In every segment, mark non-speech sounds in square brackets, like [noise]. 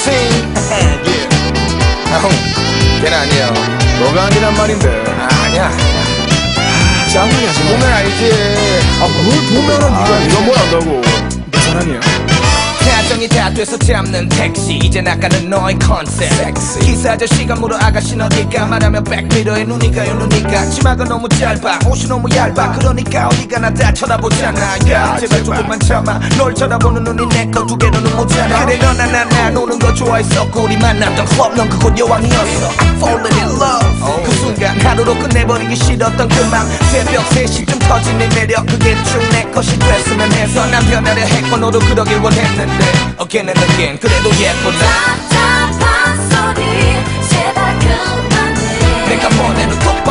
17 yeah. [laughs] 형 걔는 아니에요. 너가 아니란 말인데. 아니야 아니야. 짱이야 정말 보면 알지. 아 뭘 보면은 네가 네가 뭘 안다고. 내 사랑이야 태정이 다 돼서 잡는 택시. 이제 나가는 너의 컨셉. 기사 아저씨가 물어 아가씨는 어딜까 말하면 백미러에 눈이 가요 눈이 가. 치마가 너무 짧아. 옷이 너무 얇아. 그러니까 어디가 나 다 쳐다보잖아. 야 제발 조금만 참아. 널 쳐다보는 눈이 내거 두 개로는 모자라 그래 너나 나나 노는 거 좋아했었고 우리 만났던 클럽 넌 그곳 여왕이었어. I'm falling in love. 그 순간 하루로 끝내버리기 싫었던 그맘 새벽 3시쯤 터진 네 매력 그게 쭉내 것이 됐으면 해서 난 변하려 했고 너도 그러길 원했는데. Again and again 그래도 예쁘다. 답답한 소리 제발 그만해. 내가 뭐내는 똑바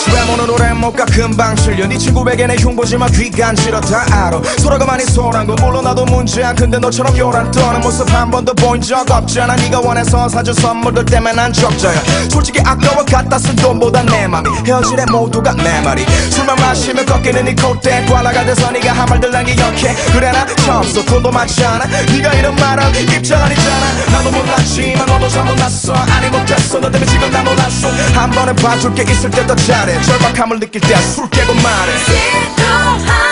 That's right. 모는 오래 못가 금방 실려. 네 친구에게 내 흉보지만 귀간 싫어 다 알아. 서로가 많이 소란 건 물론 나도 문제야. 근데 너처럼 요란 떠는 모습 한 번도 보인 적 없잖아. 네가 원해서 사준 선물들 때문에 난 적자야. 솔직히 아까워 갖다 쓴 돈보다 내 맘이 헤어질래 모두가 내 말이. 술만 마시면 꺾이는 네 콧대 꽐라가 돼서 네가 한 말들 난 기억해. 그래 나 처음 써 돈도 많지 않아. 네가 이런 말할 입장 아니잖아. 나도 몰랐지만 너도 잘 몰랐어. 아니 못했어. 너 때문에 지금 나 몰랐어. 한 번에 봐줄 게 있을 때 더 잘해 절박함을 느낄 때 술 깨고 말해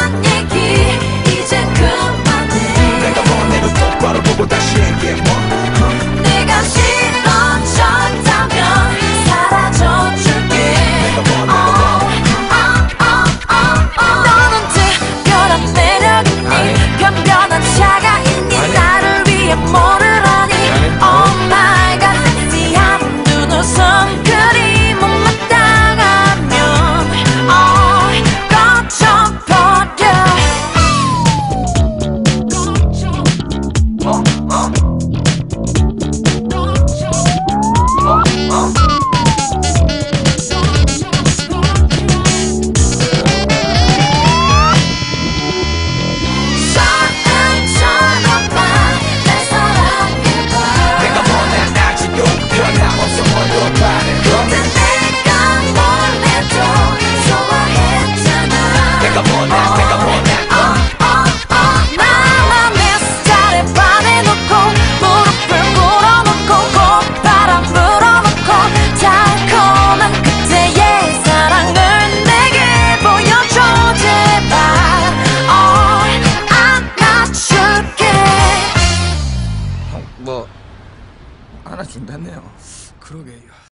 뭐 하나 준다네요. 그러게요